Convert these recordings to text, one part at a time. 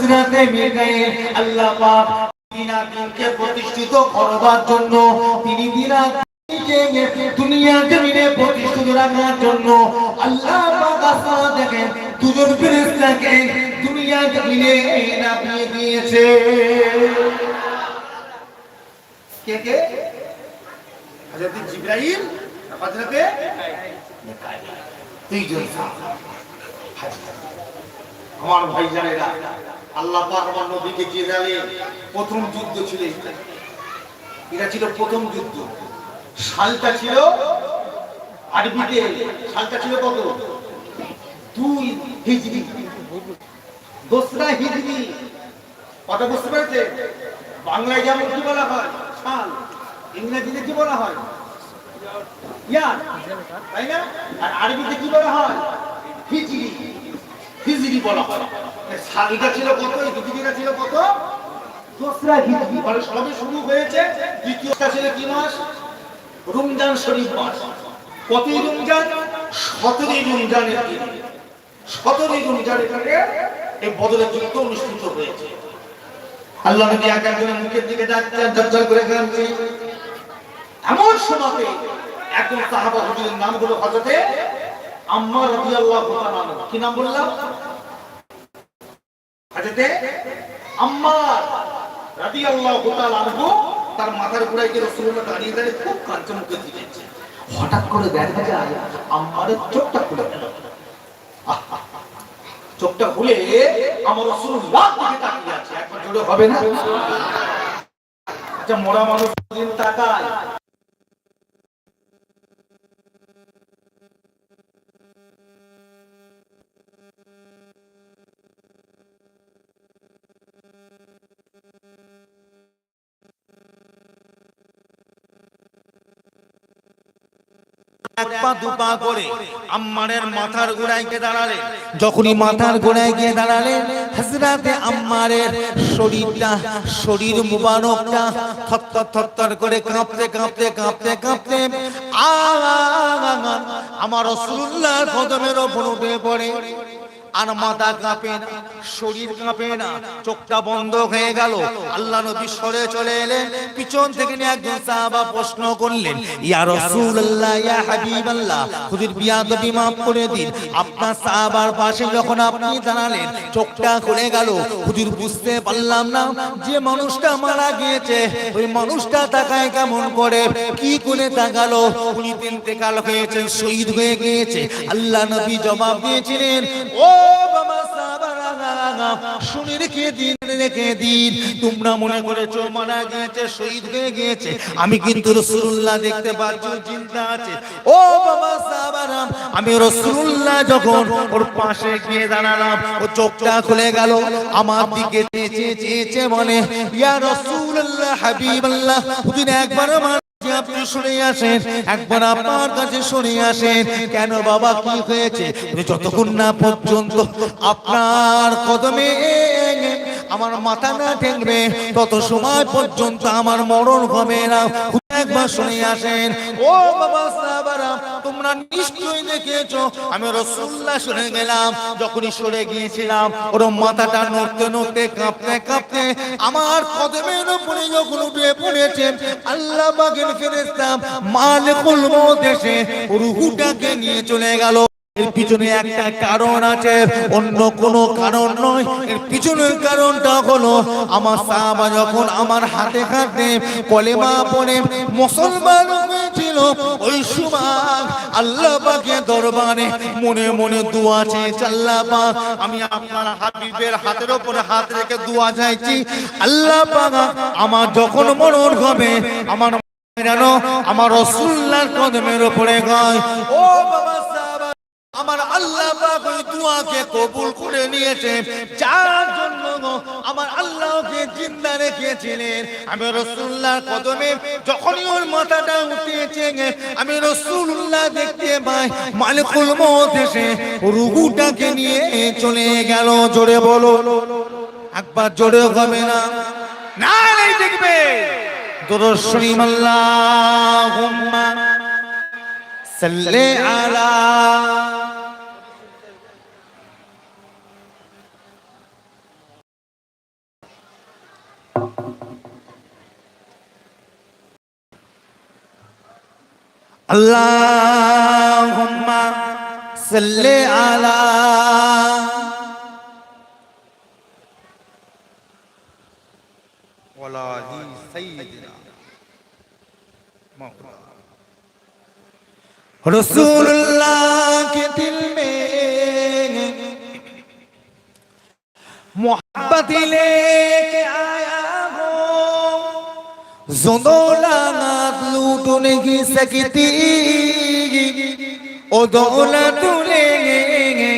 হযরতে মিকাইল আল্লাহ পাক প্রতিষ্ঠিত করবার জন্য তিনি দিনা দুনিয়া জমিনে প্রতিষ্ঠিত রাখার জন্য আল্লাহ পাক দুজন ফেরেশতাকে দুনিয়া জমিনে নামিয়ে দিয়েছে। কে কে? হযরত মিকাইল। আমার ভাই জানেরা আল্লাহ আমার নবীকে জেনারেল প্রথম যুদ্ধ ছিল এটা এটা ছিল প্রথম যুদ্ধ। সালটা ছিল আরবিতে, সালটা ছিল কত? দুই দোসরা কথা বুঝতে পেরেছে? বাংলায় যেমন কি বলা হয়? সাল। ইংরেজিতে কি বলা হয়? ইয়ার। তাই না? আর আরবিতে কি বলা হয়? বলা হয়। সালটা ছিল কত? হিজরিটা ছিল কত? দোসরা হিজরি। মানে সবে শুরু হয়েছে দ্বিতীয়টা ছিল কি মাস? রমজান শরীফ মাস। কতই রমজান? সতেরোই রমজানের দিন। সতেরোই রমজান এখানে এই বদলের যুদ্ধ অনুষ্ঠিত হয়েছে। আল্লাহ নবী এক একজনের মুখের দিকে যাচ্ছেন ঝরঝর করে কাঁদছে এমন সময়তে একজন সাহাবা হুজুরের নাম হলো হযরতে আম্মার রাদিয়াল্লাহু তাআলা কি নাম বললাম? হযরতে আম্মার রাদিয়াল্লাহু তাআলা আনহু তার মাথার গিয়ে রাসূলুল্লাহ দাঁড়িয়ে দাঁড়িয়ে খুব কাঁদছে মুখের দিকে হঠাৎ করে দেখা যায় আম্মারের চোখটা খুলে গেল। চোখটা খুলে আমার রাসূলুল্লাহ দিকে তাকিয়ে আছে। একবার জোরে হবে না? আচ্ছা মোরা মানুষ দিন তাকায়। শরীর মুবারকটা থরথর থরথর করে কাঁপতে কাঁপতে কাঁপতে কাঁপতে আমার রাসূলুল্লাহর কদমের ওপর উঠে আর মাথা কাঁপে না, শরীর কাঁপে না, চোখটা বন্ধ হয়ে গেল। আল্লাহ নবী সরে চলে এলেন, পিছন থেকে একজন সাহাবা প্রশ্ন করলেন, ইয়া রাসূলুল্লাহ, ইয়া হাবিবাল্লাহ বিয়াদবি করে দিন। আপনার সাহাবার পাশে যখন আপনি দাঁড়ালেন, চোখটা খুলে গেল। হুজুর বুঝতে পারলাম না, যে মানুষটা মারা গিয়েছে, ওই মানুষটা তাকায় কেমন করে, কি করে তাকালো? উনি ইন্তেকাল হয়েছে, শহীদ হয়ে গিয়েছে। আল্লাহ নবী জবাব দিয়েছিলেন, ও শুনে রেখে দিন রেখে দিন। তোমরা মনে করেছ মারা গিয়েছে, শহীদ হয়ে গিয়েছে। আমি কিন্তু রসুল্লাহ দেখতে পাচ্ছি চিন্তা আছে। ও বাবা সাহাবারা আমি রসুল্লাহ যখন ওর পাশে গিয়ে দাঁড়ালাম, ও চোখটা খুলে গেল, আমার দিকে চেয়েছে চেয়েছে বলে, ইয়া রসুল্লাহ হাবিবাল্লাহ একবার আমার আপনি শুনে আসেন, একবার আপনার কাছে শুনে আসেন, কেন বাবা কি হয়েছে? যতক্ষণ না পর্যন্ত আপনার কদমে আমার মাথা না ঠেকবে তত সময় পর্যন্ত আমার মরণ হবে না। একবার শুনে আসেন, ও বাবা সাহাবারা, তোমরা নিশ্চয়ই দেখেছ, আমি রসুল্লাহ শুনে গেলাম, যখনই সরে গিয়েছিলাম ওর মাথাটা নড়তে নড়তে কাঁপতে কাঁপতে আমার কদমের উপরে যখন উঠে পড়েছে, আল্লাহ বাগের ফেরেস্তাম মালিকুল মউত এসে রুহুটাকে নিয়ে চলে গেল। এর পিছনে একটা কারণ আছে, অন্য কোনো কারণ নয়। এর পিছনের কারণটা হলো, আমার সাহাবা যখন আমার হাতে হাতে কলেমা পড়ে, মুসলমান হয়েছিল, ওই সময় আল্লাহ পাকে দরবারে মনে মনে দোয়া চেয়েছে আল্লাহ পাক আমি আপনার হাবিবের হাতের উপরে হাত রেখে দোয়া চাইছি, আল্লাহ পাক আমার যখন মরণ হবে, আমার আমার রসুল্লাহর কদমের উপরে গায়, ও বাবা আমার আল্লাহ পাক ওই দোয়াকে কবুল করে নিয়েছে। যার জন্য আমার আল্লাহকে জিন্দা রেখেছিলেন। আমি রসুল্লাহ কদমে যখনই ওর মাথাটা উঠিয়েছে আমি রসুল্লাহ দেখতে পাই মালিকুল মত এসে রুহুটাকে নিয়ে চলে গেল। জোরে বলো। একবার জোরে হবে না? না দেখবে। দরশরীম আল্লাহুম্মা সাল্লি আলা আল্লাহুম্মা সাল্লি আলা ওয়ালা আলি সাইয়্যিদিনা मौला रसूलुल्लाह के दिल में मोहब्बत लेके आया زندولانات لوٹنے کی سکتی او دولت لے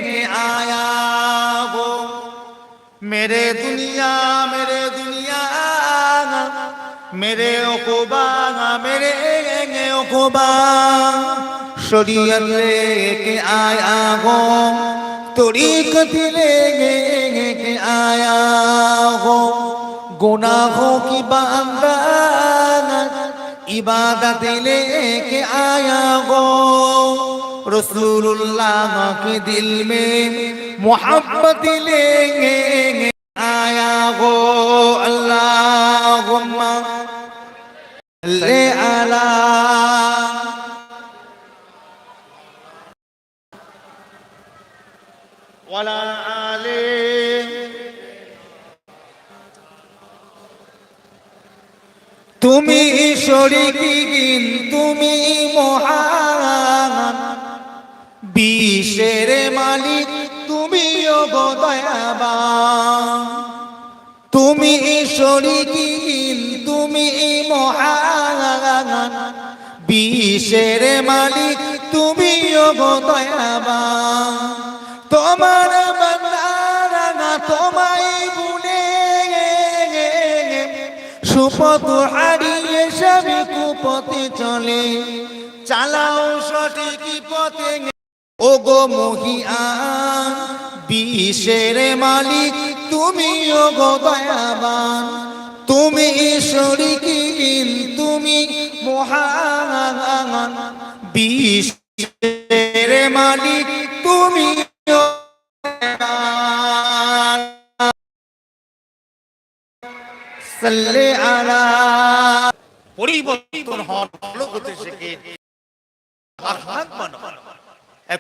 کے آیا وہ میرے دنیا میرے دنیا میرے اقبا میرے اقبا شریعت لے کے آیا ہو طریقت لے کے آیا ہو गुनाहों की बांदा इबादत लेके आया हो रसूलुल्लाह के दिल में मोहब्बत लेंगे आया हो अल्लाहुम्मा ले आला वाला তুমি শরিকিন তুমি মহান। বিশ্বের মালিক, তুমি দয়াবান তুমি শরিকিন তুমি মহান। বিশ্বের মালিক, তুমি দয়াবান তোমার বান্দারা তোমায় সুপথ হারিয়ে সবই কুপথে চলে। চালাও সঠিক পথে ও গো মহিয়ান বিশ্বের মালিক, তুমি ও গো দয়াবান। তুমি শরিকিন তুমি মহান। বিশ্বের মালিক, তুমি ও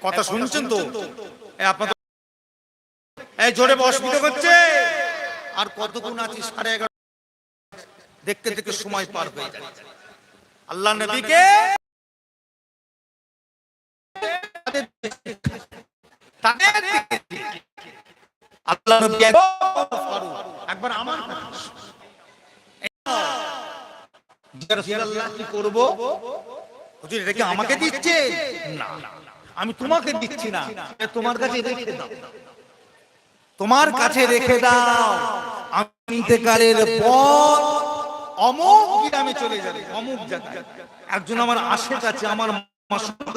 কথা শুনছেন তো? আপনাদের জোরে অসুবিধা করছে। আর কতক্ষণ আছি? সাড়ে দেখতে দেখতে সময় পার হয়ে আল্লাহ নবীকে আল্লাহ একবার আমার জিজ্ঞাসা রাসূলুল্লাহ আমাকে দিচ্ছে? না। আমি তোমাকে দিচ্ছি না। তোমার কাছে রেখে দাও। তোমার কাছে রেখে দাও। পর অমুক গ্রামে চলে যাবে, অমুক একজন আমার আশেক আছে, আমার মাসুক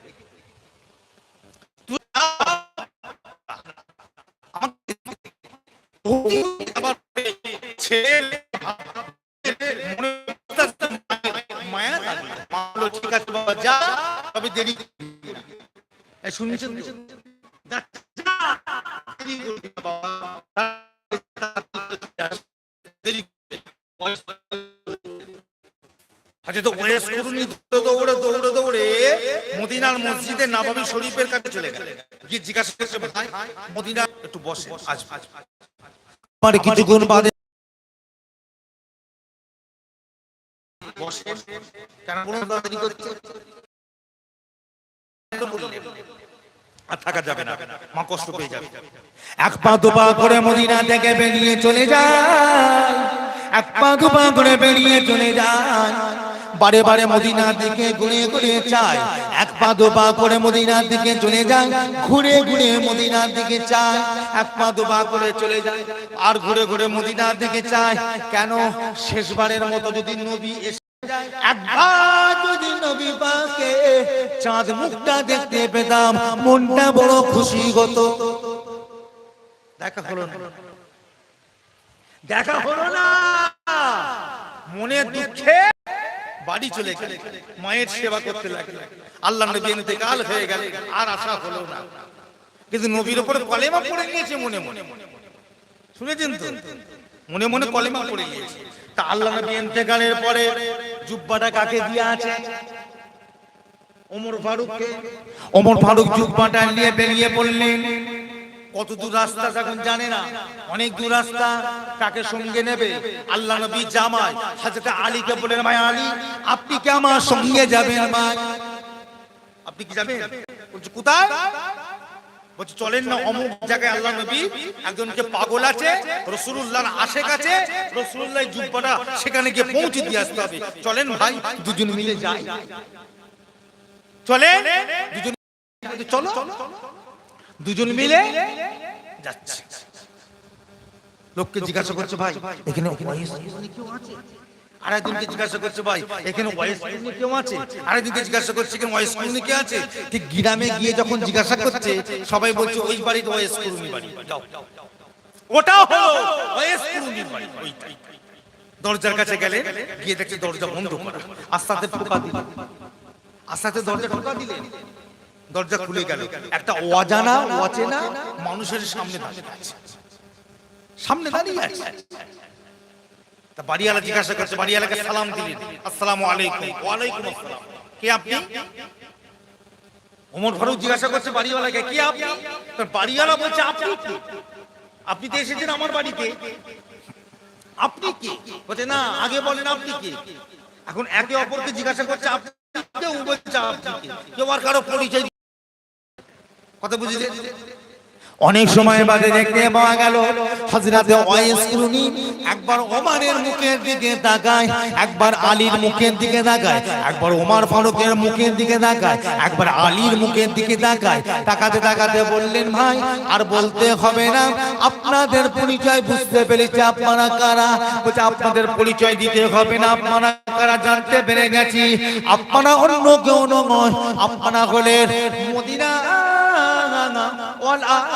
মদিনার মসজিদে নববী শরীফের কাছে চলে গেল। গিয়ে জিজ্ঞাসা করছে, ভাই মদিনা একটু বসে, আজ আমার কিছুক্ষণ বাদে থাকা যাবে না। মা কষ্ট পেয়ে যাবে। এক পা করে মদিনা থেকে বেরিয়ে চলে যায়। এক পা করে বেরিয়ে চলে যায়। বারে বারে মদিনার দিকে ঘুরে ঘুরে চায়। এক পা দু পা করে মদিনার দিকে চলে যায়, ঘুরে ঘুরে মদিনার দিকে চায়। এক পা দু পা করে চলে যায় আর ঘুরে ঘুরে মদিনার দিকে চায়। কেন? শেষবারের মতো যদি নবী এসে চাঁদ মুখটা দেখতে পেতাম, মনটা বড় খুশি হতো। দেখা হলো দেখা হলো না। মনে দুঃখে বাড়ি চলে গেলে। মায়ের সেবা করতে লাগলে। আল্লাহ নবী ইন্তেকাল হয়ে গেল। আর আশা হলো না। কিন্তু নবীর উপরে কলেমা পড়ে নিয়েছে মনে মনে। শুনেছেন তো? মনে মনে কলেমা পড়ে নিয়েছে তা আল্লাহ নবী ইন্তেকালের পরে জুব্বাটা কাকে দিয়ে আছে? ওমর ফারুককে। ওমর ফারুক জুব্বাটা নিয়ে বেরিয়ে পড়লেন। কত দূর রাস্তা এখন জানে না, অনেক দূর রাস্তা, কাকে সঙ্গে নেবে? আল্লাহ নবী জামাই, হাজরত আলীকে বলেন ভাই আলী, আপনি কি আমার সঙ্গে যাবেন ভাই? আপনি কি যাবেন বলছে, কোথায়? বলছে, চলেন না, অমুক জায়গায় আল্লাহ নবী একজনকে পাগল আছে রসুল্লাহর আশেক আছে রসুল্লাহ জুব্বাটা সেখানে গিয়ে পৌঁছে দিয়ে আসতে হবে। চলেন ভাই, দুজন মিলে যাই। চলেন, দুজন চলো। দুজন মিলে যাচ্ছে। লোককে জিজ্ঞাসা করছে ভাই এখানে কেউ আছে? আরেকজনকে জিজ্ঞাসা করছে ভাই এখানে ওয়াইস কেউ আছে আরেকজনকে জিজ্ঞাসা করছে এখানে ওয়াইস কেউ আছে ঠিক গ্রামে গিয়ে যখন জিজ্ঞাসা করছে সবাই বলছে ওই বাড়িতে ওয়াইস কুরুনি বাড়ি যাও। ওটাও হলো ওয়াইস কুরুনি বাড়ি। ওইটাই দরজার কাছে গেলে গিয়ে দেখছে দরজা বন্ধ করা। আস্তে আস্তে টোকা দিলেন আস্তে আস্তে দরজা টোকা দিলেন। দরজা খুলে গেল। একটা অজানা অচেনা মানুষের সামনে দাঁড়িয়ে আছে। সামনে দাঁড়িয়ে আছে। তা বাড়িওয়ালা জিজ্ঞাসা করছে বাড়িওয়ালাকে সালাম দিলেন? আসসালামু আলাইকুম। ওয়ালাইকুম আসসালাম। কে আপনি? ওমর ফারুক জিজ্ঞাসা করছে বাড়িওয়ালাকে কে আপনি? তো বাড়িওয়ালা বলছে আপনি কে? আপনি তো এসেছেন আমার বাড়িতে। আপনি কে? বলছে না আগে বলেন আপনি কে? এখন একে অপরকে জিজ্ঞাসা করছে আপনি কে? ও বলছে আপনি কেউ আর কারও পরিচয় কথা বুঝলে অনেক সময় বাদে দেখতে পাওয়া গেল। হযরতে ওয়াইস কুরুনি একবার ওমরের মুখের দিকে তাকায়, একবার আলীর মুখের দিকে তাকায়, একবার ওমর ফারুকের মুখের দিকে তাকায়, একবার আলীর মুখের দিকে তাকায়। তাকাতে তাকাতে বললেন, ভাই, আর বলতে হবে না, আপনাদের পরিচয় বুঝতে পেরেছি আপনারা কারা? বলছে, আপনাদের পরিচয় দিতে হবে না, আপনারা কারা জানতে পেরে গেছি। আপনারা অন্য কেউ নয়, আপনারা হলেন মদিনা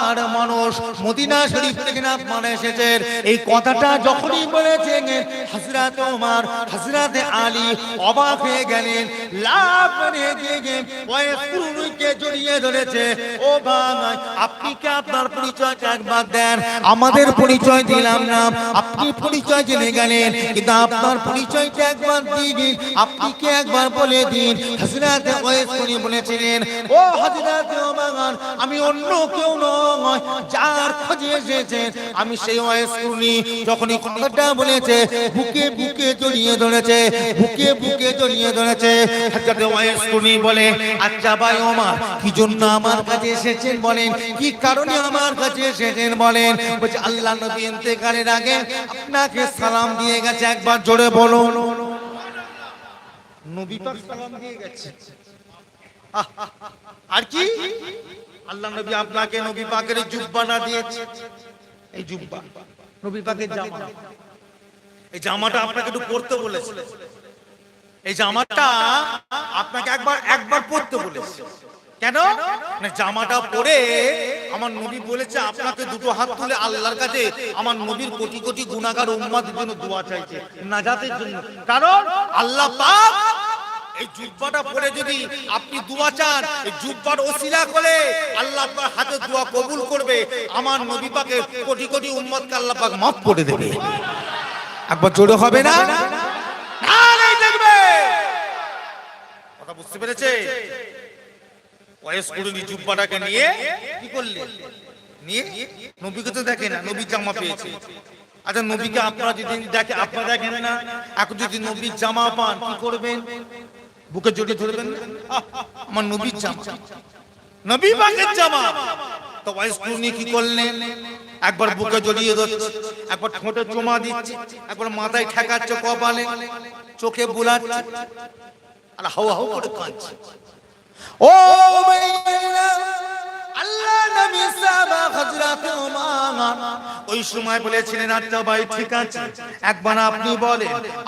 আর মানুষ মদিনা শরীফ থেকে না মানে এসেছেন এই কথাটা যখনই বলেছেন, হযরত ওমর হযরত আলী অবাক হয়ে গেলেন লাভ মেরে দিয়ে গিয়ে ওয়াইসুরুকে জড়িয়ে ধরেছে। ও ভাই আপনি কি আপনার পরিচয়টা একবার দেন? আমাদের পরিচয় দিলাম না। আপনি পরিচয় জেনে গেলেন, কিন্তু আপনার পরিচয়টা একবার দিন। আপনি কি একবার বলে দিন? হযরত ওয়াইসুরি বলেছিলেন, ও হযরত ওমর আমি অন্য কেউ নয়, যার খোঁজে এসেছেন আমি সেই ওয়াইসুরি যখনই কথাটা বলেছে, বুকে বুকে জড়িয়ে ধরেছে, বুকে বুকে জড়িয়ে ধরেছে। হযরত ওয়াইসুরি বলে আচ্ছা ভাই ওমর কি জন্য আমার কাছে এসেছেন বলেন? কি কারণে আমার কাছে এসেছেন বলেন? বলছে, আল্লাহ নবী ইন্তেকালের আগে আপনাকে সালাম দিয়ে গেছে, একবার জোরে বলুন। নবী পাক সালাম দিয়ে গেছে। আর কি? আল্লাহ নবী আপনাকে নবী পাকের জুব্বা না দিয়েছে। এই জুব্বা। নবী পাকের জামা। এই জামাটা আপনাকে একটু পরতে বলেছে। এই জামাটা আপনাকে একবার একবার পরতে বলেছে। কেন? জামাটা পরে আমার নবী বলেছে, আপনাকে দুটো হাত তুলে আল্লাহর কাছে আমার নবীর কোটি কোটি গুণাগার উম্মাদের জন্য দোয়া চাইছে, নাজাতের জন্য। কারণ আল্লাহ পাক এই জুব্বাটা পরে যদি আপনি দোয়া চান, এই জুব্বার ওসিলা করে আল্লাহ আপনার হাতে দোয়া কবুল করবে। আমার নবী পাকে কোটি কোটি উম্মতকে আল্লাহ পাক মাফ করে দেবে। একবার জোরে হবে না? বুঝতে পেরেছে? বয়স জুব্বাটাকে নিয়ে কি করলে? নিয়ে? নবীকে তো দেখে না নবী জামা পেয়েছে। আচ্ছা নবীকে আপনারা যদি দেখে, আপনারা দেখেন না, এখন যদি নবীর জামা পান, কি করবেন? বুকে জড়িয়ে ধরবেন আমার নবীর জামা। নবী পাকের জামা। তো ওয়াইস কুড়ি কি করলেন? একবার বুকে জড়িয়ে ধরছে একবার ঠোঁটে চুমা দিচ্ছে একবার মাথায় ঠেকাচ্ছে কপালে চোখে বুলাচ্ছে। আর হাওয়া হাওয়া করে কাঁদছে। ওই সময় বলেছিলেন আচ্ছা ভাই, ঠিক আছে। একবার আপনি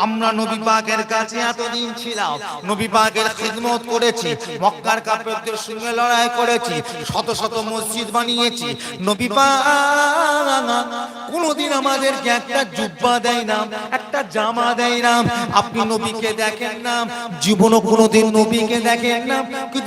আমরা নবী পাকের কাছে এতদিন ছিলাম, নবী পাকের খিদমত করেছি, মক্কার কাফেরদের সঙ্গে লড়াই করেছি, শত শত মসজিদ বানিয়েছি। নবী কোনোদিন আমাদেরকে একটা জুব্বা দেয় না, একটা জামা দেয় না। আপনি নবীকে দেখেন না, জীবনও কোনোদিন নবীকে দেখেন না, কিন্তু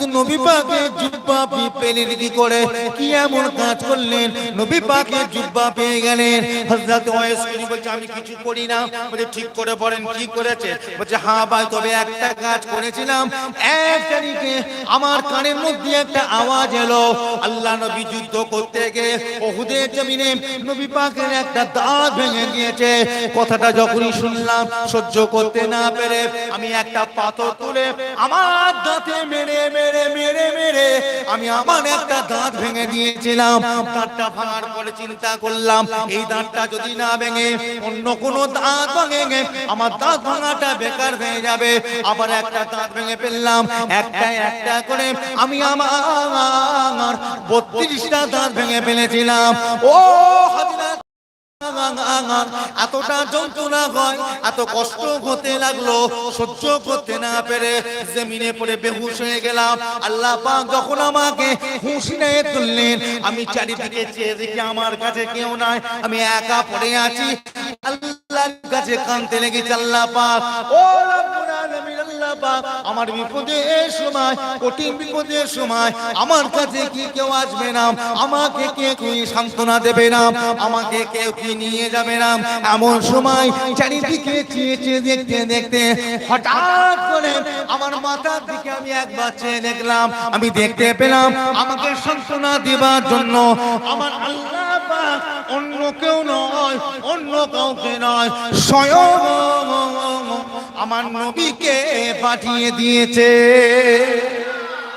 আমার কানের মধ্যে একটা আওয়াজ এলো। আল্লাহ নবী যুদ্ধ করতে গিয়ে জমিনে নবী পাকের একটা দাঁত ভেঙে গিয়েছে। কথাটা যখনই শুনলাম, সহ্য করতে না পেরে আমি একটা পাথর তুলে আমার দাঁতে মেরে মেরে মেরে মেরে মেরে আমি আমার একটা দাঁত ভেঙে দিয়েছিলাম। দাঁতটা ভাঙার পরে চিন্তা করলাম, এই দাঁতটা যদি না ভেঙে, অন্য কোনো দাঁত ভাঙে আমার দাঁত ভাঙাটা বেকার হয়ে যাবে। আবার একটা দাঁত ভেঙে ফেললাম, একটা একটা করে আমি আমার বত্রিশটা দাঁত ভেঙে ফেলেছিলাম। ও হাজরা এতটা যন্ত্রণা হয়, এত কষ্ট হতে লাগল, সহ্য করতে না পেরে জমিনে পড়ে বেহুশ হয়ে গেলাম। আল্লাহ পাক যখন আমাকে নিয়ে তুললেন, আমি চারিদিকে চেয়ে দেখি আমার কাছে কেউ নাই, আমি একা পড়ে আছি। আল্লাহর কাছে কানতে লেগেছে আল্লাহ পাক। ও আমার বিপদের সময়, কঠিন বিপদের সময়, আমার কাছে কি কেউ আসবে না? আমাকে কে কি সান্ত্বনা দেবে না? আমাকে কেউ কি নিয়ে যাবে না। এমন সময় চারিদিকে চেয়ে চেয়ে দেখতে দেখতে হঠাৎ করে আমার মাথার দিকে আমি একবার চেয়ে দেখলাম। আমি দেখতে পেলাম আমাকে সান্ত্বনা দেবার জন্য আমার আল্লাহ অন্য কেউ নয়, অন্য কাউকে নয়, স্বয়ং আমার নবীকে পাঠিয়ে দিয়েছে।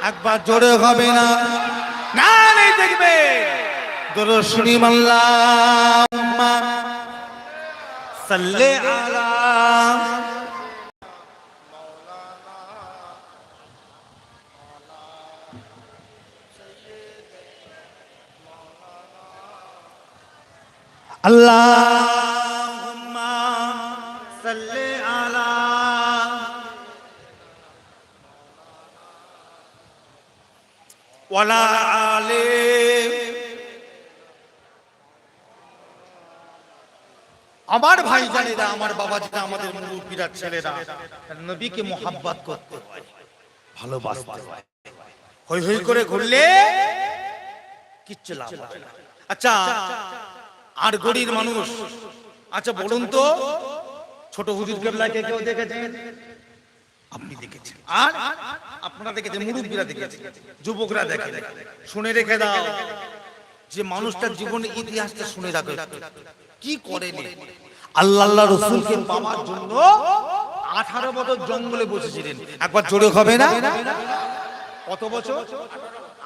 একবার জোরে হবে না? না দেখবে। দরশুনি মাল্লাহ সাল্লে আলা আল্লাহুম্মা সাল্লি আলা ওয়ালা আলে আমার ভাই জানেরা আমার বাবা যেটা আমাদের মুরব্বীরা, ছেলেরা, নবীকে মোহাব্বত করতে হয়, ভালোবাসতে হয়। হই হই করে ঘুরলে কিচ্ছু লাভ। আচ্ছা আর গরিব মানুষ আচ্ছা বলুন তো, ছোট হুজুর কেবলাকে কেউ দেখেছেন আপনি দেখেছেন। আর আপনারা দেখেছেন, মুরব্বীরা দেখেছেন, যুবকরা দেখে শুনে রেখে দাও, যে মানুষটার জীবনের ইতিহাসটা শুনে রাখে কি করেনি আল্লাহ আল্লাহ রসুলকে পাওয়ার জন্য আঠারো বছর জঙ্গলে বসেছিলেন। একবার জোরে হবে না? কত বছর?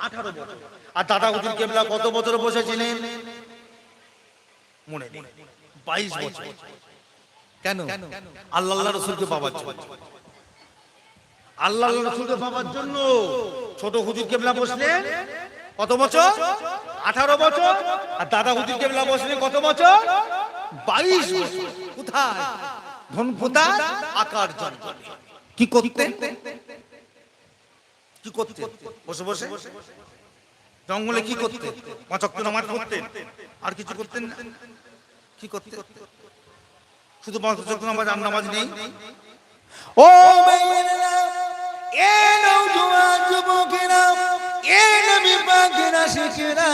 আঠারো বছর। আর দাদা হুজুর কেবলা কত বছর বসেছিলেন? মনে নেই। বাইশ বছর। কেন? আল্লাহ আল্লাহ রসুলকে পাওয়ার জন্য। আল্লাহ আল্লাহ রসুলকে পাওয়ার জন্য। ছোট হুজুর কেবলা বসলেন। কত বছর? আঠারো বছর। আর দাদা হুজুর কেবলা বসলেন কত বছর? বাইশ আকার কি করতেন কি করতেন বসে বসে। জঙ্গলে কি করতেন পাঁচক নামাজ আর কিছু করতেন কি করতে? শুধু পাঁচক নামাজ আর নামাজ নেই? ও যুবকেরা, এ নবী পাকেরা শিখেরা,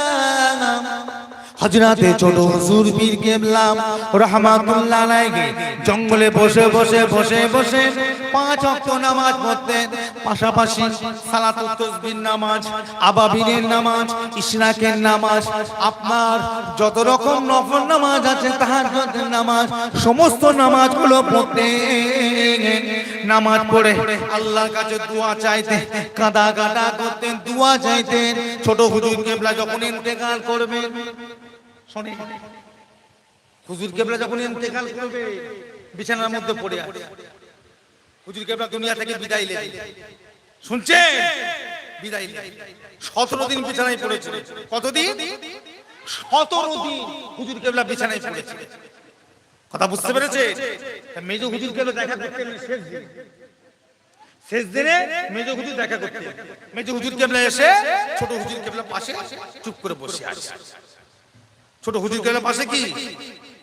হজরতে ছোট হুজুর পীর কেবলাম, রহমাতুল্লাহ আলাইহি, জঙ্গলে বসে বসে বসে বসে পাঁচ ওয়াক্ত নামাজ পড়তেন। পাশাপাশি সালাতুত তাসবিহ নামাজ আবাবিনের নামাজ, ইশরাকের নামাজ, আপনার যত রকম নফল নামাজ আছে, তাহাজ্জুদের নামাজ, সমস্ত নামাজগুলো পড়তেন। নামাজ পড়ে আল্লাহর কাছে দোয়া চাইতেন, কাদা কাদা করতেন, দোয়া চাইতেন। ছোট হুজুর কেবলা যখন ইন্তেকাল করবেন হুজুর কেবলা যখন ইন্তেকাল করবে, বিছানার মধ্যে পড়ে আছে। হুজুর কেবলা দুনিয়া থেকে বিদায় নিলেন শুনছে বিদায় নিলেন সতেরো দিন বিছানায় পড়েছিল কতদিন? সতেরো দিন হুজুর কেবলা বিছানায় পড়েছিল কথা বুঝতে পেরেছে মেজ হুজুর কেবলা দেখা করতে শেষ দিন। শেষ দিনে মেজ হুজুর দেখা করতে মেজ হুজুর কেবলা এসে ছোট হুজুর কেবলা পাশে চুপ করে বসে আছে। ছোট হুজুর কেবলা পাশে কি?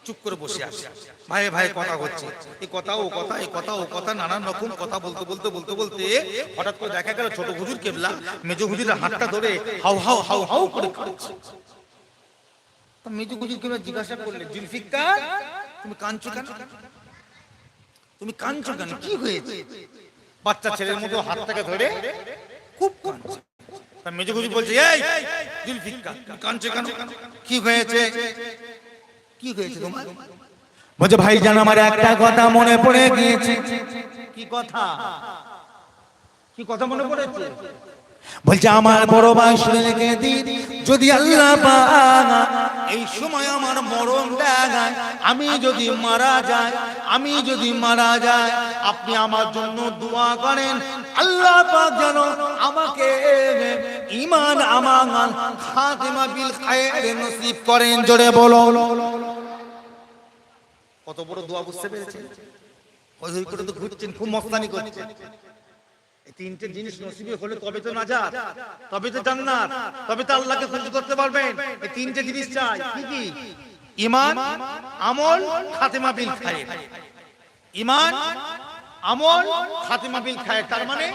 চুপ করে বসে আছে। ভাই ভাই কথা হচ্ছে। এই কথা ও কথা এই কথা ও কথা নানান রকম কথা বলতে বলতে বলতে বলতে হঠাৎ করে দেখা গেল ছোট হুজুর কেবলা মেজ হুজুরের হাতটা ধরে হাউ হাউ হাউ হাউ করে তা মেজ হুজুর কেবলা জিজ্ঞাসা করলে জুলফিকার তুমি কাঁদছো কেন? তুমি কাঁদছো কেন? কি হয়েছে? বাচ্চা ছেলের মতো হাতটাকে ধরে খুব কাঁদছে। মেজো গুজু বলছে এই কি হয়েছে? কি হয়েছে তোমার? বলছে ভাই জান আমার একটা কথা মনে পড়ে গিয়েছে। কি কথা? কি কথা মনে পড়েছে? বলছে আমার বড় ভাই শুনে রেখে দিন যদি আল্লাহ এই সময় আমার মরণ দেয় আমি যদি মারা যাই আমি যদি মারা যাই আপনি আমার জন্য দোয়া করেন। আল্লাহ পাক যেন আমাকে ইমান আমাগান খাতিমা বিল খায়ের নসিব করেন জোরে বলো। কত বড় দোয়া বুঝতে পেরেছেন? করে তো ঘুরছেন খুব মস্তানি করছেন। তিনটে জিনিস নসিবে হলে তবে তো নাজাত, তবে তো জান্নাত, তবে তো আল্লাহকে খুশি করতে পারবেন। এই তিনটে জিনিস চাই। কি কি? ঈমান আমল, খাতেমা বিল খায়ের। ঈমান আমল, খাতেমা বিল খায়ের। তার মানে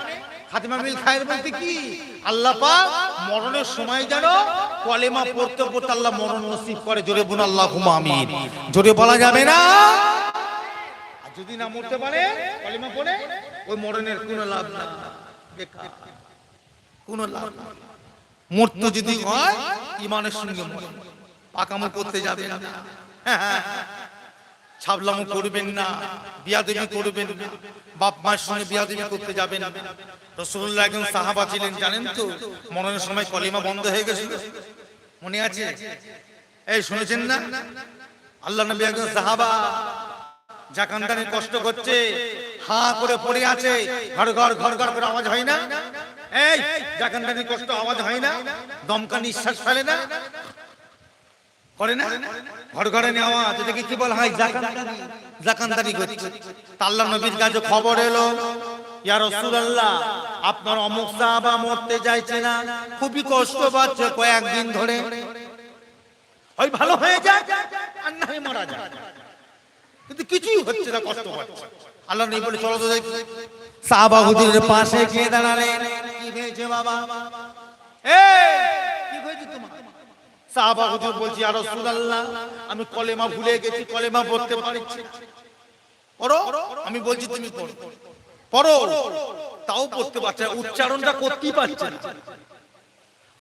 খাতেমা বিল খায়ের বলতে কি? আল্লাহ পাক মরণের সময় যেন কলেমা পড়তে পড়তে আল্লাহ মরণ নসিব করে। জোরে বোন আল্লাহ আমিন। জোরে বলা যাবে না? যদি না মরতে পারে, কলেমা পড়ে ওই মরণের কোনো লাভ না কোনো লাভ না মরতে যদি হয়, ইমানের সঙ্গে মরণ পাকামো করতে যাবেন না। ছাবলামো করবেন না। বিয়াদেবি করবেন বাপ মায়ের সঙ্গে বিয়াদেবি করতে যাবেন রসুল্লাহ একজন সাহাবা ছিলেন, জানেন তো? মরণের সময় কলিমা বন্ধ হয়ে গেছিল। মনে আছে? এই শুনেছেন না? আল্লাহ নবী একজন সাহাবা জাকান্দানি কষ্ট করছে। হা করে পড়ে আছে। ঘর ঘর ঘর ঘর করে আওয়াজ হয় না? এই জাকান্দানি কষ্ট, আওয়াজ হয় না? দমকা নিঃশ্বাস ফেলে না? করে না? ঘর, ঘরে নেওয়া যেটাকে কি বলা হয়? জাকান্দানি করছে। আল্লাহ নবীর কাছে খবর এলো, ইয়া রাসূলুল্লাহ, আপনার অমুক সাহাবা মরতে চাইছে না? খুবই কষ্ট পাচ্ছে কয়েকদিন ধরে। ওই ভালো হয়ে যায় আর না মারা যায়। কিন্তু কিছুই হচ্ছে না, কষ্ট পাচ্ছে আল্লাহ নেই বলে, চলো তো দেখি সাহাবা হুজুরের পাশে গিয়ে দাঁড়ালেন কি হয়েছে বাবা? এই, কি হয়েছে তোমার? সাহাবা হুজুর বলছি আর রাসূলুল্লাহ, আমি কলেমা ভুলে গেছি, কলেমা পড়তে পারছি পড়ো, আমি বলছি তুমি পড়ো। পড়ো। তাও পড়তে পারছে উচ্চারণটা করতেই পারছে না।